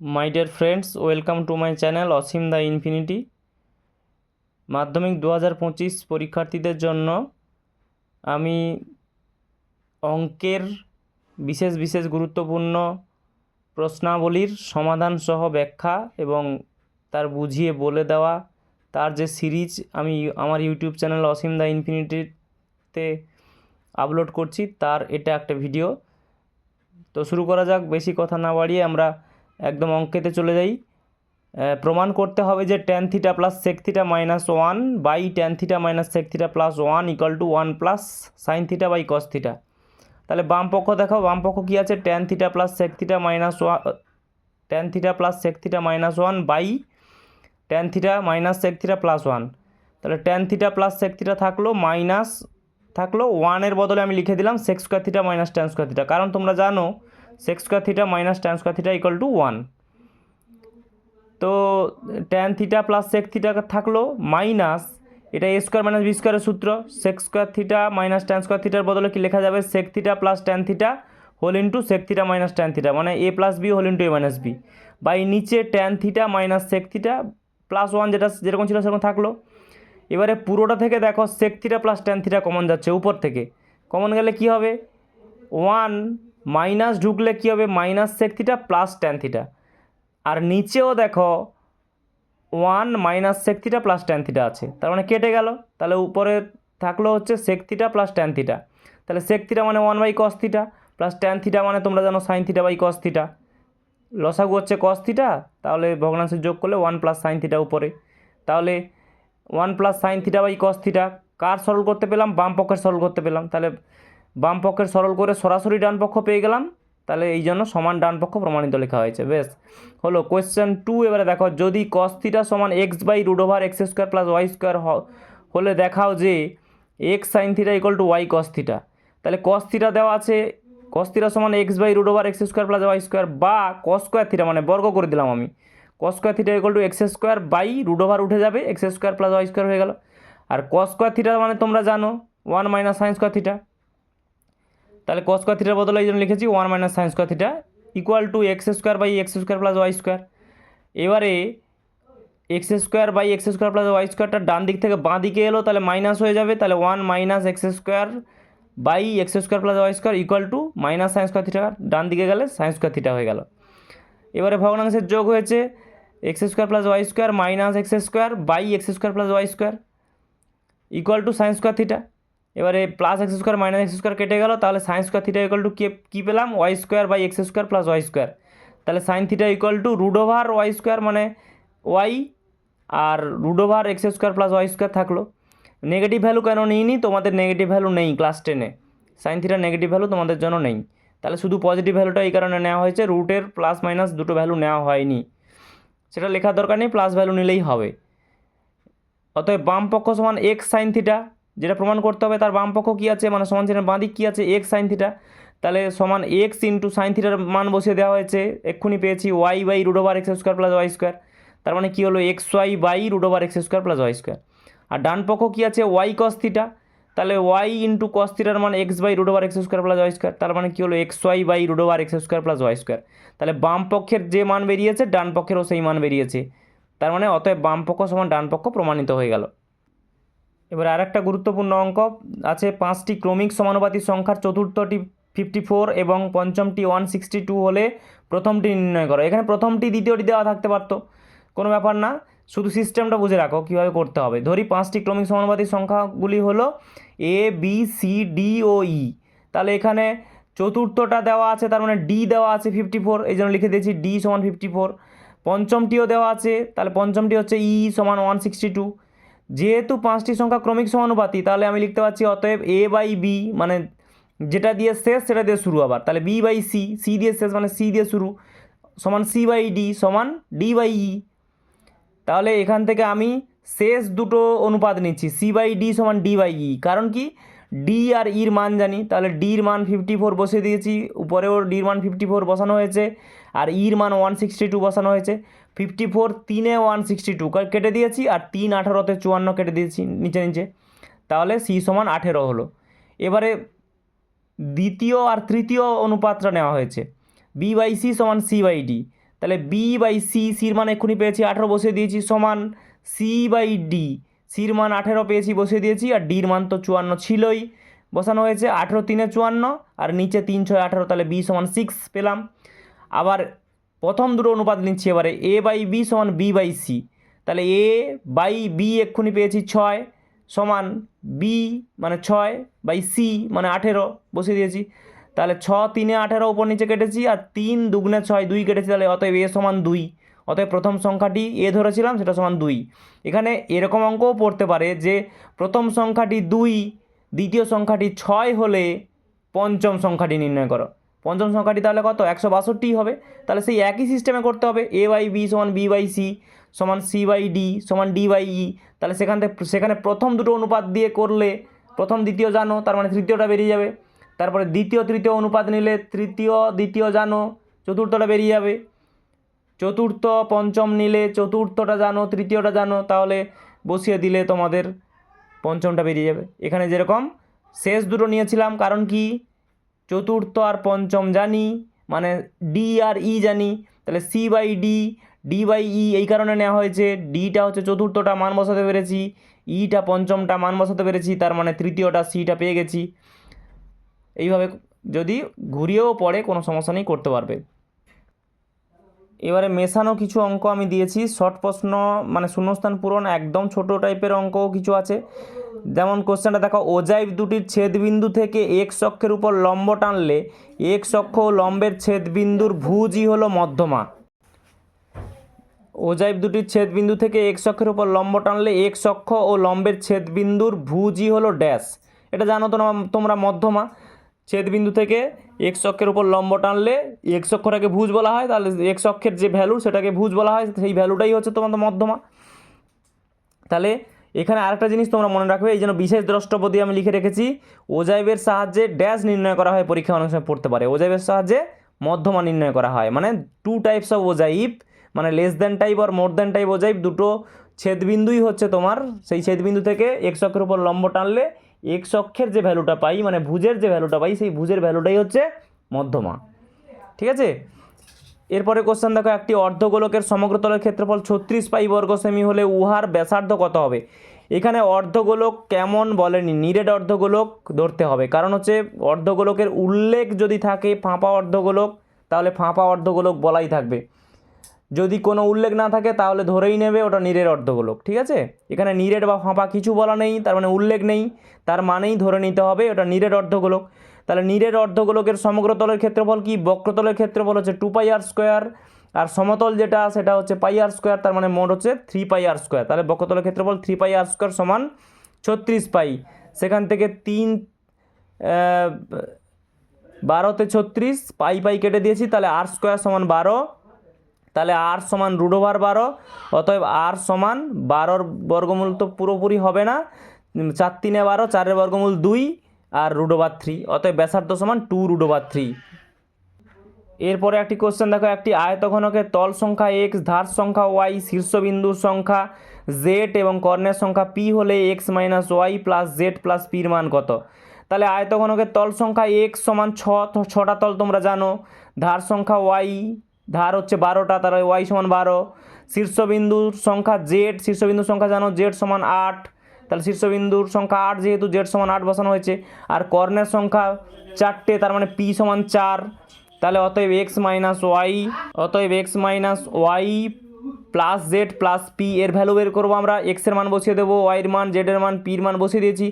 My dear friends welcome to my channel Asim the infinity Madhyamik দু হাজার পঁচিশ পরীক্ষার্থীদের জন্য আমি অঙ্কের বিশেষ বিশেষ গুরুত্বপূর্ণ প্রশ্নাবলীর সমাধান সহ ব্যাখ্যা এবং তার বুঝিয়ে বলে দেওয়া, তার যে সিরিজ আমি আমার ইউটিউব চ্যানেল অসীম দ্য ইনফিনিটিতে আপলোড করছি, তার এটা একটা ভিডিও। তো শুরু করা যাক, বেশি কথা না বাড়িয়ে আমরা একদম অঙ্কেতে চলে যাই। প্রমাণ করতে হবে যে tan theta plus sec theta minus one by tan theta minus sec theta plus one equal to one plus sine theta by cos theta তাহলে বাম পক্ষ দেখাও, বাম পক্ষ কী আছে? Tan theta plus sec theta minus one tan theta plus sec theta minus one by tan theta minus sec theta plus one তাহলে tan theta plus sec theta থাকল মাইনাস থাকল ওয়ানের বদলে আমি লিখে দিলাম sec square theta minus tan square theta কারণ তোমরা জানো sec square theta minus tan square theta equal to one তো tan theta plus sec theta থাকল মাইনাস এটা এ স্কোয়ার মাইনাস বি স্কোয়ারের সূত্র। Sec square theta minus tan square থিটার বদলে কি লেখা যাবে? Sec theta plus tan theta whole into sec theta minus tan theta মানে A plus B whole into A minus B by নিচে tan theta minus sec theta plus one যেটা, যেরকম ছিল সেরকম থাকল। এবারে পুরোটা থেকে দেখো sec theta plus tan theta common যাচ্ছে উপর থেকে। কমন গেলে কি হবে? ওয়ান মাইনাস ঢুকলে কী হবে? Minus sec theta plus tan theta আর নিচেও দেখো one minus sec theta plus tan theta আছে। তার মানে কেটে গেল। তাহলে উপরে থাকল হচ্ছে sec theta plus tan theta তাহলে সেক থিটা মানে one by cos theta plus tan theta মানে তোমরা জানো sine theta by cos theta লসাগু হচ্ছে কস থিটা তাহলে ভগ্নাংশের যোগ করলে ওয়ান প্লাস সাইন থিটা উপরে। তাহলে one plus sine theta by cos theta কার সরল করতে পেলাম? বাম পক্ষের সরল করতে পেলাম। তাহলে বাম পক্ষের সরল করে সরাসরি ডান পক্ষ পেয়ে গেলাম। তাহলে এই জন্য সমান ডান পক্ষ প্রমাণিত লেখা হয়েছে, বেশ। হলো কোয়েশ্চেন টু এবারে দেখো, যদি কস্তিটা সমান X by root over X square plus Y square হলে দেখাও যে X sine theta equal to Y cos theta তাহলে কস থিটা দেওয়া আছে কস থিটা সমান X by root over X square plus Y square বা cos square theta মানে বর্গ করে দিলাম আমি। Cos square theta equal to X square by root over উঠে যাবে X square plus Y square হয়ে গেল। আর কস স্কোয়ার থিটা মানে তোমরা জানো one minus sine square theta তাহলে কস স্কোয়ার থিটার বদলে এই জন্য লিখেছি one minus sine square theta equal to X square by X square plus Y square এবারে X square by X square plus Y স্কোয়ারটা ডান দিক থেকে বাঁ দিকে এলো, তাহলে মাইনাস হয়ে যাবে। তাহলে one minus X square by X square plus Y square equal to minus sine square theta ডান দিকে গেলে সাইন স্কোয়ার থিটা হয়ে গেল। এবারে ভগ্নাংশের যোগ হয়েছে X square plus Y square minus X square by X square plus Y square equal to sine square theta এবারে plus X square minus X square কেটে গেল, তাহলে sine square theta equal to কী পেলাম? Y square by X square plus Y square তাহলে sine theta equal to root over Y square মানে Y আর root over X square plus Y square থাকল। Negative value কেন নিইনি? তোমাদের negative value নেই class টেনে sign theta negative value তোমাদের জন্য নেই। তাহলে শুধু পজিটিভ ভ্যালুটা এই কারণে নেওয়া হয়েছে রুটের প্লাস মাইনাস দুটো ভ্যালু নেওয়া হয়নি। সেটা লেখার দরকার নেই প্লাস ভ্যালু নিলেই হবে। অতএব বাম পক্ষ সমান এক্স সাইন থিটা যেটা প্রমাণ করতে হবে, তার বাম পক্ষ কী আছে? মানে সমান চিহ্নের বাঁ দিক কী আছে? এক্স সাইন থিটা তাহলে সমান এক্স ইন্টু সাইন থিটার মান বসিয়ে দেওয়া হয়েছে। এক্ষুনি পেয়েছি Y by root over X square plus Y square তার মানে কী হলো? X Y by root over X square plus Y square আর ডান পক্ষ কী আছে? ওয়াই কস থিটা তাহলে ওয়াই ইন্টু কস থিটার মান X by root over X square plus Y square তার মানে কী হলো? X Y by root over X square plus Y square তাহলে বাম পক্ষের যে মান বেরিয়েছে, ডান পক্ষেরও সেই মান বেরিয়েছে। তার মানে অতএব বাম পক্ষ সমান ডান পক্ষ প্রমাণিত হয়ে গেল। এবার আরেকটা গুরুত্বপূর্ণ অঙ্ক, আছে পাঁচটি ক্রমিক সমানুপাতিক সংখ্যার চতুর্থটি ফিফটি ফোর এবং পঞ্চমটি ওয়ান সিক্সটি টু হলে প্রথমটি নির্ণয় করো। এখানে প্রথমটি, দ্বিতীয়টি দেওয়া থাকতে পারতো, কোনো ব্যাপার না। শুধু সিস্টেমটা বুঝে রাখো কীভাবে করতে হবে। ধরি পাঁচটি ক্রমিক সমানুপাতিক সংখ্যাগুলি হলো এ বি সি ডি ও ই তাহলে এখানে চতুর্থটা দেওয়া আছে, তার মানে ডি দেওয়া আছে ফিফটি ফোর এই জন্য লিখে দিয়েছি ডি সমান ফিফটি ফোর পঞ্চমটিও দেওয়া আছে, তাহলে পঞ্চমটি হচ্ছে ই সমান ওয়ান সিক্সটি টু যেহেতু পাঁচটি সংখ্যা ক্রমিক সমানুপাতি, তাহলে আমি লিখতে পারছি অতএব এ বাই বি মানে যেটা দিয়ে শেষ সেটা দিয়ে শুরু আবার। তাহলে বি বাই সি সি দিয়ে শেষ মানে সি দিয়ে শুরু, সমান সি বাই ডি সমান ডি বাই ই তাহলে এখান থেকে আমি শেষ দুটো অনুপাত নিচ্ছি সি বাই ডি সমান ডি বাই ই কারণ কি? ডি আর ইর মান জানি, তাহলে ডির মান ফিফটি ফোর বসিয়ে দিয়েছি, উপরেও ডির মান ফিফটি ফোর বসানো হয়েছে, আর ইর মান ওয়ান সিক্সটি টু বসানো হয়েছে। ফিফটি ফোর, তিনে ওয়ান সিক্সটি টু কেটে দিয়েছি আর তিন আঠেরোতে চুয়ান্ন কেটে দিয়েছি, নিচে নিচে। তাহলে সি সমান আঠেরো হলো। এবারে দ্বিতীয় আর তৃতীয় অনুপাতটা নেওয়া হয়েছে। বি বাই সি সমান সি বাই ডি। তাহলে বি বাই সি, সির মান এক্ষুনি পেয়েছি, আঠেরো বসিয়ে দিয়েছি, সমান সি বাই ডি। সির মান আঠেরো পেয়েছি, বসিয়ে দিয়েছি, আর ডির মান তো চুয়ান্ন ছিলই। বসানো হয়েছে আঠেরো, তিনে চুয়ান্ন, আর নিচে তিন, ছয়, আঠেরো, তাহলে বি সমান সিক্স পেলাম। আবার প্রথম দুটো অনুপাত নিচ্ছি এবারে এ বাই বি সমান বি বাই সি তাহলে এ বাই বি এক্ষুনি পেয়েছি ছয়, সমান বি মানে ছয় বাই সি মানে আঠেরো বসিয়ে দিয়েছি। তাহলে ছ তিনে আঠেরো উপর নিচে কেটেছি আর তিন দুগুণে ছয় দুই কেটেছি, তাহলে অতএব এ সমান দুই। অতএব প্রথম সংখ্যাটি এ ধরেছিলাম, সেটা সমান দুই। এখানে এরকম অঙ্কও পড়তে পারে যে প্রথম সংখ্যাটি দুই, দ্বিতীয় সংখ্যাটি ছয় হলে পঞ্চম সংখ্যাটি নির্ণয় করো। পঞ্চম সংখ্যাটি তাহলে কত? একশো বাষট্টি হবে। তাহলে সেই একই সিস্টেমে করতে হবে। এ বাই বি সমান বি বাই সি সমান সি বাই ডি সমান ডি বাই ই তাহলে সেখান থেকে, সেখানে প্রথম দুটো অনুপাত দিয়ে করলে, প্রথম দ্বিতীয় জানো, তার মানে তৃতীয়টা বেরিয়ে যাবে। তারপরে দ্বিতীয়, তৃতীয় অনুপাত নিলে তৃতীয়, দ্বিতীয় জানো, চতুর্থটা বেরিয়ে যাবে। চতুর্থ, পঞ্চম নিলে চতুর্থটা জানো, তৃতীয়টা জানো, তাহলে বসিয়ে দিলে তোমাদের পঞ্চমটা বেরিয়ে যাবে। এখানে যেরকম, শেষ দুটো নিয়েছিলাম, কারণ কি? চতুর্থ আর পঞ্চম জানি মানে ডি আর ই জানি, তাহলে C by D D by E এই কারণে নেওয়া হয়েছে। ডিটা হচ্ছে চতুর্থটা, মান বসাতে পেরেছি। ইটা পঞ্চমটা, মান বসাতে পেরেছি, তার মানে তৃতীয়টা সিটা পেয়ে গেছি। এইভাবে যদি ঘুরিয়েও পড়ে কোনো সমস্যা নেই, করতে পারবে। এবারে মেশানো কিছু অঙ্ক আমি দিয়েছি। শর্ট প্রশ্ন মানে শূন্যস্থান পূরণ, একদম ছোট টাইপের অঙ্কও কিছু আছে। যেমন কোশ্চেনটা দেখো ওজাইব দুটির ছেদবিন্দু থেকে এক অক্ষের উপর লম্ব টানলে এক অক্ষ ও লম্বের ছেদবিন্দুর ভুজই হলো মধ্যমা। ওজাইব দুটির ছেদবিন্দু থেকে এক অক্ষের উপর লম্ব টানলে এক অক্ষ ও লম্বের ছেদবিন্দুর ভুজই হলো ড্যাশ। এটা জানো তো তোমরা মধ্যমা? ছেদবিন্দু থেকে এক অক্ষের উপর লম্ব টানলে এক অক্ষটাকে ভুজ বলা হয়, তাহলে এক অক্ষের যে ভ্যালু সেটাকে ভুজ বলা হয়, সেই ভ্যালুটাই হচ্ছে তোমাদের মধ্যমা। তাহলে এখানে আরেকটা জিনিস তোমরা মনে রাখবে, এই জন্য বিশেষ দ্রষ্টব্য আমি লিখে রেখেছি, ওজাইবের সাহায্যে ড্যাশ নির্ণয় করা হয় পরীক্ষা অনেক সময় পড়তে পারে। ওজাইবের সাহায্যে মধ্যমা নির্ণয় করা হয় মানে টু টাইপস অফ ওজাইব মানে লেস দেন টাইপ আর মোর দেন টাইপ ওজাইব, দুটো ছেদবিন্দুই হচ্ছে তোমার, সেই ছেদবিন্দু থেকে এক অক্ষের উপর লম্ব টানলে এক অক্ষের যে ভ্যালুটা পাই মানে ভুজের যে ভ্যালুটা পাই, সেই ভুজের ভ্যালুটাই হচ্ছে মধ্যমা। ঠিক আছে? এরপরে কোশ্চেন দেখো, একটি অর্ধগোলকের সমগ্রতলের ক্ষেত্রফল ছত্রিশ পাই বর্গ সেমি হলে উহার ব্যাসার্ধ কত হবে? এখানে অর্ধগোলক কেমন বলেনি, নিরেট অর্ধগোলক ধরতে হবে। কারণ হচ্ছে অর্ধগোলকের উল্লেখ যদি থাকে ফাঁপা অর্ধগোলক, তাহলে ফাঁপা অর্ধগোলক বলাই থাকবে। যদি কোনো উল্লেখ না থাকে, তাহলে ধরেই নেবে ওটা নিরের অর্ধগোলক, ঠিক আছে? এখানে নিরেট বা ফাঁপা কিছু বলা নেই, তার মানে উল্লেখ নেই, তার মানেই ধরে নিতে হবে ওটা নিরের অর্ধগোলক। তাহলে নিরের অর্ধগোলকের সমগ্রতলের ক্ষেত্রফল কি? বক্রতলের ক্ষেত্রফল হচ্ছে টু পাই আর স্কোয়ার আর সমতল যেটা সেটা হচ্ছে পাই আর স্কোয়ার তার মানে মোট হচ্ছে থ্রি পাই আর স্কোয়ার তাহলে বক্রতলের ক্ষেত্রফল থ্রি পাই আর স্কোয়ার সমান ছত্রিশ পাই সেখান থেকে তিন বারোতে ছত্রিশ পাই পাই কেটে দিয়েছি, তাহলে আর স্কোয়ার সমান বারো। তাহলে আর সমান রুট ওভার বারো, অতএব আর সমান বারোর বর্গমূল তো পুরোপুরি হবে না। চার তিনে বারো, চারের বর্গমূল দুই। আর রুট ওভার থ্রি অতএব ব্যাসার্ধ সমান টু রুট ওভার থ্রি এরপরে একটি কোশ্চেন দেখো, একটি আয়তঘনকের তল সংখ্যা এক্স ধার সংখ্যা ওয়াই শীর্ষবিন্দুর সংখ্যা জেড এবং কর্ণের সংখ্যা পি হলে X minus Y plus Z plus পির মান কত? তাহলে আয়তঘনকের তল সংখ্যা এক্স সমান ছ ছটা তল তোমরা জানো। ধার সংখ্যা ওয়াই ধার হচ্ছে বারোটা, তাহলে ওয়াই সমান বারো। শীর্ষবিন্দুর সংখ্যা জেড শীর্ষবিন্দুর সংখ্যা জানো জেড সমান আট। তাহলে শীর্ষবিন্দুর সংখ্যা আট যেহেতু জেড সমান আট বসানো হয়েছে, আর কর্ণের সংখ্যা চারটে, তার মানে পি সমান চার, তাহলে অতএব এক্স মাইনাস ওয়াই অতএব X minus Y plus Z plus P এর ভ্যালু বের করব আমরা এক্সের মান বসিয়ে দেবো ওয়াইয়ের মান জেডের মান পির মান বসিয়ে দিয়েছি,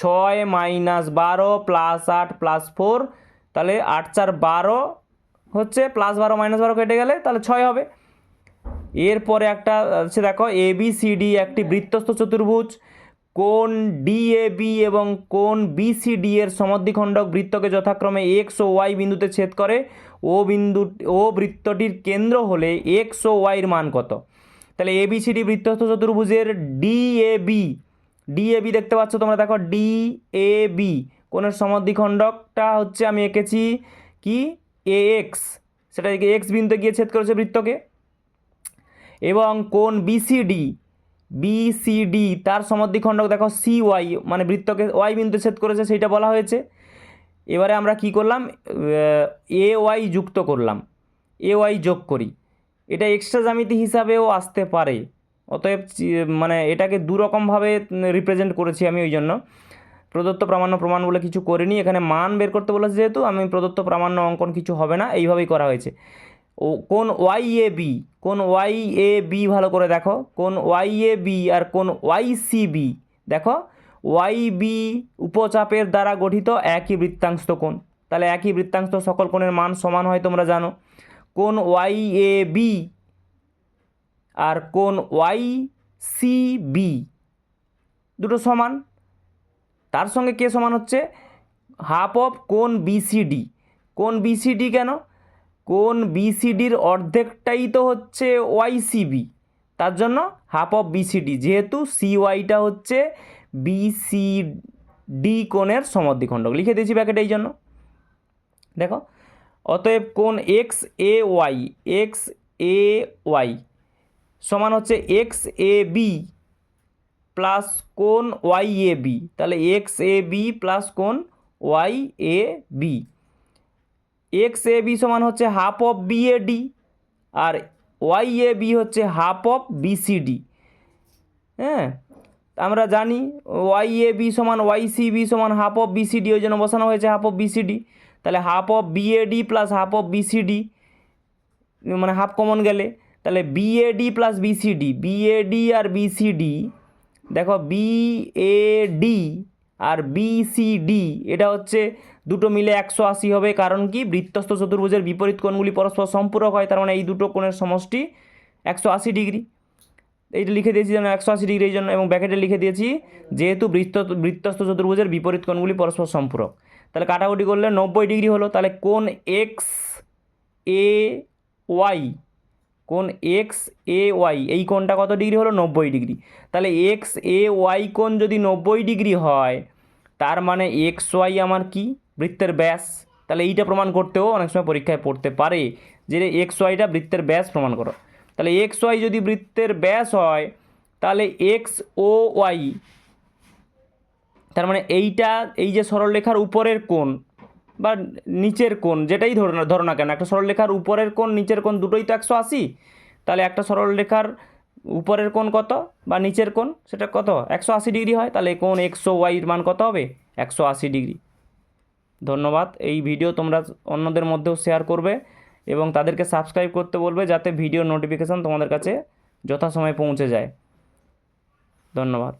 ছয় মাইনাস বারো প্লাস আট প্লাস ফোর তাহলে আট চার বারো হচ্ছে প্লাস বারো মাইনাস বারো কেটে গেলে তাহলে ছয় হবে। এরপরে একটা আছে দেখো এ বি সি ডি একটি বৃত্তস্থ চতুর্ভুজ কোন ডি এ বি এবং কোন বি সি ডি এর সমদ্বিখণ্ডক বৃত্তকে যথাক্রমে এক্স ও ওয়াই বিন্দুতে ছেদ করে, ও বিন্দু, ও বৃত্তটির কেন্দ্র হলে এক্স ও ওয়াইয়ের মান কত? তাহলে এ বি সি ডি বৃত্তস্থ চতুর্ভুজের D A B D B দেখতে পাচ্ছ তোমরা? দেখো ডি এ বি কোণের সমদ্বিখণ্ডকটা হচ্ছে আমি এঁকেছি কি? এ এক্স সেটা এক্স বিন্দুতে গিয়ে ছেদ করেছে বৃত্তকে। এবং কোন বিসিডি বিসিডি তার সমদ্বিখণ্ডক দেখো সি ওয়াই মানে বৃত্তকে ওয়াই বিন্দু ছেদ করেছে, সেইটা বলা হয়েছে। এবারে আমরা কি করলাম? এ ওয়াই যুক্ত করলাম। এ ওয়াই যোগ করি। এটা এক্সট্রা জ্যামিতি হিসাবেও আসতে পারে। অতএব মানে এটাকে দু রকমভাবে রিপ্রেজেন্ট করেছি আমি ওই জন্য। প্রদত্ত প্রামাণ্য প্রমাণ বলে কিছু করিনি। এখানে মান বের করতে বলেছে যেহেতু, আমি প্রদত্ত প্রামাণ্য অঙ্কন কিছু হবে না। এইভাবেই করা হয়েছে। ও কোন ওয়াই এ বি কোন ওয়াই এ বি ভালো করে দেখো, কোন ওয়াই এ বি আর কোন ওয়াই সি বি দেখো ওয়াই বি উপচাপের দ্বারা গঠিত একই বৃত্তাংশ কোণ। তাহলে একই বৃত্তাংশ সকল কোণের মান সমান হয় তোমরা জানো। কোন ওয়াই এ বি আর কোন ওয়াই সি বি দুটো সমান। তার সঙ্গে কে সমান হচ্ছে? হাফ অফ কোন বিসিডি কোন বিসিডি কেন? কোন বিসিডির অর্ধেকটাই তো হচ্ছে ওয়াইসিবি তার জন্য হাফ অফ বিসিডি যেহেতু সি ওয়াইটা হচ্ছে বিসিডি কোণের সমদ্বিখণ্ডক। লিখে দিয়েছি ব্যাকেটে এই জন্য। দেখো, অতএব কোন X A Y X A Y সমান হচ্ছে এক্স এ বি প্লাস কোন ওয়াই এ বি তাহলে এক্স এ বি প্লাস কোন Y A B X A B সমান হচ্ছে half of B A D R Y A B হচ্ছে half of BCD হ্যাঁ? আমরা জানি ওয়াই এ বি সমান ওয়াই সি বি সমান হাফ অফ বিসিডি ওই জন্য বসানো হয়েছে হাফ অফ বিসিডি তাহলে half of B A D plus half of B C D মানে হাফ কমন গেলে, তাহলে B A D plus B C D B A D R BCD দেখো BAD আর বিসিডি এটা হচ্ছে দুটো মিলে একশো আশি হবে, কারণ কি? বৃত্তস্থ চতুর্ভুজের বিপরীত কোণগুলি পরস্পর সম্পূরক হয়, তার মানে এই দুটো কোণের সমষ্টি একশো আশি ডিগ্রি। এইটা লিখে দিয়েছি যেন একশো আশি ডিগ্রি এই জন্য, এবং ব্যাকেটে লিখে দিয়েছি যেহেতু বৃত্ত, বৃত্তস্থ চতুর্ভুজের বিপরীত কোণগুলি পরস্পর সম্পূরক। তাহলে কাটাকুটি করলে নব্বই ডিগ্রি হলো, তাহলে কোন এক্স এ ওয়াই কোন এক্স এ ওয়াই, এই কোণটা কত ডিগ্রি হলো? নব্বই ডিগ্রি। তাহলে এক্স এ ওয়াই কোণ যদি নব্বই ডিগ্রি হয়, তার মানে এক্স ওয়াই আমার কি? বৃত্তের ব্যাস, তাহলে এইটা প্রমাণ করতেও অনেক সময় পরীক্ষায় পড়তে পারে যে এক্স ওয়াইটা বৃত্তের ব্যাস প্রমাণ করো। তাহলে এক্স ওয়াই যদি বৃত্তের ব্যাস হয়, তাহলে এক্স ও ওয়াই তার মানে এইটা, এই যে সরলরেখার উপরের কোণ বা নিচের কোণ, যেটাই ধরো না ধরো না কেন, একটা সরলরেখার উপরের কোণ, নিচের কোণ দুটোই তো একশো আশি, তাহলে একটা সরলরেখার উপরের কোণ কত বা নিচের কোণ, সেটা কত? একশো আশি ডিগ্রি হয়, তাহলে কোণ একশো ওয়াইয়ের মান কত হবে? একশো আশি ডিগ্রি। ধন্যবাদ। এই ভিডিও তোমরা অন্যদের মধ্যেও শেয়ার করবে এবং তাদেরকে সাবস্ক্রাইব করতে বলবে যাতে ভিডিও নোটিফিকেশান তোমাদের কাছে যথাসময়ে পৌঁছে যায়। ধন্যবাদ।